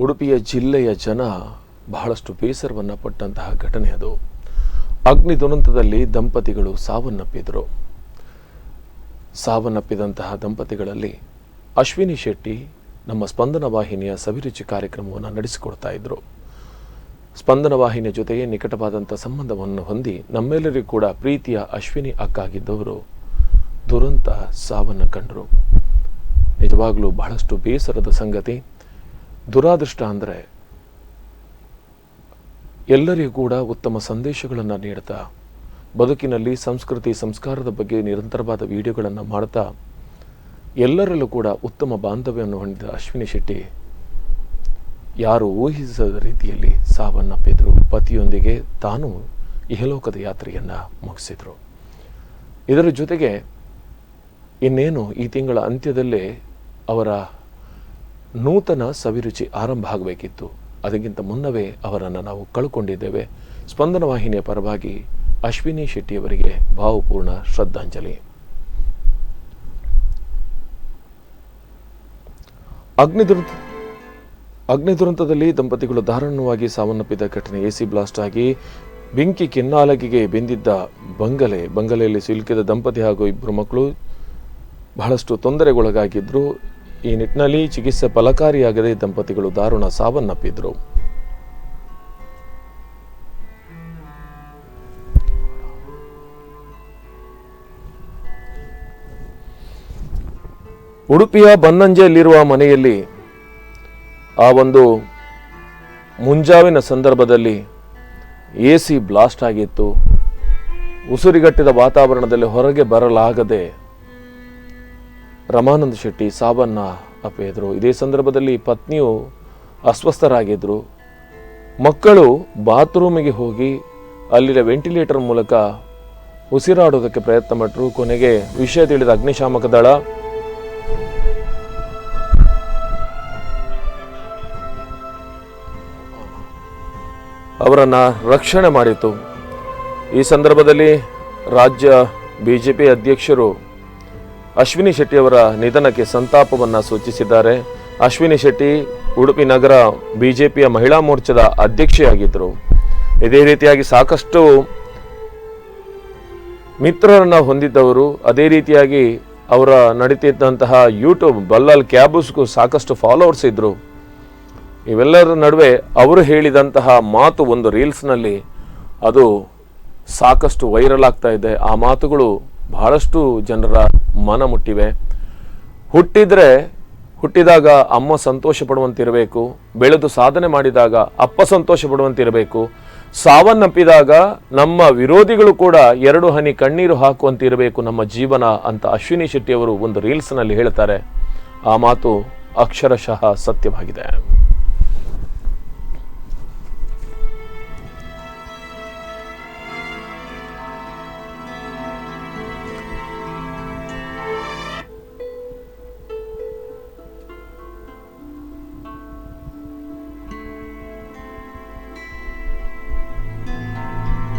ಉಡುಪಿಯ ಜಿಲ್ಲೆಯ ಜನ ಬಹಳಷ್ಟು ಬೇಸರವನ್ನು ಪಟ್ಟಂತಹ ಘಟನೆ ಅದು. ಅಗ್ನಿ ದುರಂತದಲ್ಲಿ ದಂಪತಿಗಳು ಸಾವನ್ನಪ್ಪಿದರು. ಸಾವನ್ನಪ್ಪಿದಂತಹ ದಂಪತಿಗಳಲ್ಲಿ ಅಶ್ವಿನಿ ಶೆಟ್ಟಿ ನಮ್ಮ ಸ್ಪಂದನ ವಾಹಿನಿಯ ಸವಿರುಚಿ ಕಾರ್ಯಕ್ರಮವನ್ನು ನಡೆಸಿಕೊಡ್ತಾ ಇದ್ದರು ಸ್ಪಂದನ ವಾಹಿನಿಯ ಜೊತೆಗೆ ನಿಕಟವಾದಂಥ ಸಂಬಂಧವನ್ನು ಹೊಂದಿ ನಮ್ಮೆಲ್ಲರಿಗೂ ಕೂಡ ಪ್ರೀತಿಯ ಅಶ್ವಿನಿ ಅಕ್ಕಾಗಿದ್ದವರು ದುರಂತ ಸಾವನ್ನು ಕಂಡರು. ನಿಜವಾಗಲೂ ಬಹಳಷ್ಟು ಬೇಸರದ ಸಂಗತಿ. ದುರಾದೃಷ್ಟ ಅಂದರೆ ಎಲ್ಲರಿಗೂ ಕೂಡ ಉತ್ತಮ ಸಂದೇಶಗಳನ್ನು ನೀಡ್ತಾ, ಬದುಕಿನಲ್ಲಿ ಸಂಸ್ಕೃತಿ, ಸಂಸ್ಕಾರದ ಬಗ್ಗೆ ನಿರಂತರವಾದ ವಿಡಿಯೋಗಳನ್ನು ಮಾಡ್ತಾ, ಎಲ್ಲರಲ್ಲೂ ಕೂಡ ಉತ್ತಮ ಬಾಂಧವ್ಯವನ್ನು ಹೊಂದಿದ ಅಶ್ವಿನಿ ಶೆಟ್ಟಿ, ಯಾರು ಊಹಿಸದ ರೀತಿಯಲ್ಲಿ ಸಾವನ್ನಪ್ಪಿದ್ರು. ಪತಿಯೊಂದಿಗೆ ತಾನು ಇಹಲೋಕದ ಯಾತ್ರೆಯನ್ನು ಮುಗಿಸಿದರು. ಇದರ ಜೊತೆಗೆ ಇನ್ನೇನು ಈ ತಿಂಗಳ ಅಂತ್ಯದಲ್ಲೇ ಅವರ ನೂತನ ಸವಿರುಚಿ ಆರಂಭ ಆಗಬೇಕಿತ್ತು ಅದಕ್ಕಿಂತ ಮುನ್ನವೇ ಅವರನ್ನು ನಾವು ಕಳ್ಕೊಂಡಿದ್ದೇವೆ. ಸ್ಪಂದನ ವಾಹಿನಿಯ ಪರವಾಗಿ ಅಶ್ವಿನಿ ಶೆಟ್ಟಿಯವರಿಗೆ ಭಾವಪೂರ್ಣ ಶ್ರದ್ಧಾಂಜಲಿ. ಅಗ್ನಿ ಅಗ್ನಿದುರಂತದಲ್ಲಿ ಅಗ್ನಿ ದುರಂತದಲ್ಲಿ ದಂಪತಿಗಳು ದಾರುಣವಾಗಿ ಸಾವನ್ನಪ್ಪಿದ ಘಟನೆ ಎಸಿ ಬ್ಲಾಸ್ಟ್ ಆಗಿ ಬೆಂಕಿ ಕೆನ್ನಾಲಗಿಗೆ ಬೆಂದಿದ್ದ ಬಂಗಲೆ, ಬಂಗಲೆಯಲ್ಲಿ ಸಿಲುಕಿದ ದಂಪತಿ ಹಾಗೂ ಇಬ್ಬರು ಮಕ್ಕಳು ಬಹಳಷ್ಟು ತೊಂದರೆಗೊಳಗಾಗಿದ್ರು ಈ ನಿಟ್ಟಿನಲ್ಲಿ ಚಿಕಿತ್ಸೆ ಫಲಕಾರಿಯಾಗದೆ ದಂಪತಿಗಳು ದಾರುಣ ಸಾವನ್ನಪ್ಪಿದ್ರು. ಉಡುಪಿಯ ಬನ್ನಂಜೆಯಲ್ಲಿರುವ ಮನೆಯಲ್ಲಿ ಆ ಒಂದು ಮುಂಜಾವಿನ ಸಂದರ್ಭದಲ್ಲಿ ಎ ಸಿ ಬ್ಲಾಸ್ಟ್ ಆಗಿತ್ತು. ಉಸಿರಿಗಟ್ಟಿದ ವಾತಾವರಣದಲ್ಲಿ ಹೊರಗೆ ಬರಲಾಗದೆ ರಮಾನಂದ ಶೆಟ್ಟಿ ಸಾವನ್ನ ಅಪ್ಪಿದ್ರು ಇದೇ ಸಂದರ್ಭದಲ್ಲಿ ಪತ್ನಿಯು ಅಸ್ವಸ್ಥರಾಗಿದ್ದರು ಮಕ್ಕಳು ಬಾತ್ರೂಮಿಗೆ ಹೋಗಿ ಅಲ್ಲಿನ ವೆಂಟಿಲೇಟರ್ ಮೂಲಕ ಉಸಿರಾಡೋದಕ್ಕೆ ಪ್ರಯತ್ನ ಪಟ್ಟರು ಕೊನೆಗೆ ವಿಷಯ ತಿಳಿದ ಅಗ್ನಿಶಾಮಕ ದಳ, ಅವರನ್ನು ರಕ್ಷಣೆ ಮಾಡಿತು. ಈ ಸಂದರ್ಭದಲ್ಲಿ ರಾಜ್ಯ ಬಿಜೆಪಿ ಅಧ್ಯಕ್ಷರು ಅಶ್ವಿನಿ ಶೆಟ್ಟಿ ಅವರ ನಿಧನಕ್ಕೆ ಸಂತಾಪವನ್ನು ಸೂಚಿಸಿದ್ದಾರೆ. ಅಶ್ವಿನಿ ಶೆಟ್ಟಿ ಉಡುಪಿ ನಗರ ಬಿ ಜೆ ಪಿಯ ಮಹಿಳಾ ಮೋರ್ಚಾದ ಅಧ್ಯಕ್ಷೆಯಾಗಿದ್ದರು. ಇದೇ ರೀತಿಯಾಗಿ ಸಾಕಷ್ಟು ಮಿತ್ರರನ್ನು ಹೊಂದಿದ್ದವರು, ಅದೇ ರೀತಿಯಾಗಿ ಅವರ ನಡೀತಿದ್ದಂತಹ ಯೂಟ್ಯೂಬ್ ಬಲ್ಲಾಲ್ ಕ್ಯಾಬಸ್ಗೂ ಸಾಕಷ್ಟು ಫಾಲೋವರ್ಸ್ ಇದ್ದರು ಇವೆಲ್ಲರ ನಡುವೆ ಅವರು ಹೇಳಿದಂತಹ ಮಾತು ಒಂದು ರೀಲ್ಸ್ನಲ್ಲಿ ಅದು ಸಾಕಷ್ಟು ವೈರಲ್ ಆಗ್ತಾ ಇದೆ. ಆ ಮಾತುಗಳು ಬಹಳಷ್ಟು ಜನರ ಮನ ಮುಟ್ಟಿವೆ. ಹುಟ್ಟಿದರೆ, ಹುಟ್ಟಿದಾಗ ಅಮ್ಮ ಸಂತೋಷ ಪಡುವಂತಿರಬೇಕು ಬೆಳೆದು ಸಾಧನೆ ಮಾಡಿದಾಗ ಅಪ್ಪ ಸಂತೋಷ ಪಡುವಂತಿರಬೇಕು ಸಾವನ್ನಪ್ಪಿದಾಗ ನಮ್ಮ ವಿರೋಧಿಗಳು ಕೂಡ ಎರಡು ಹನಿ ಕಣ್ಣೀರು ಹಾಕುವಂತಿರಬೇಕು ನಮ್ಮ ಜೀವನ ಅಂತ ಅಶ್ವಿನಿ ಶೆಟ್ಟಿಯವರು ಒಂದು ರೀಲ್ಸ್ನಲ್ಲಿ ಹೇಳ್ತಾರೆ. ಆ ಮಾತು ಅಕ್ಷರಶಃ ಸತ್ಯವಾಗಿದೆ.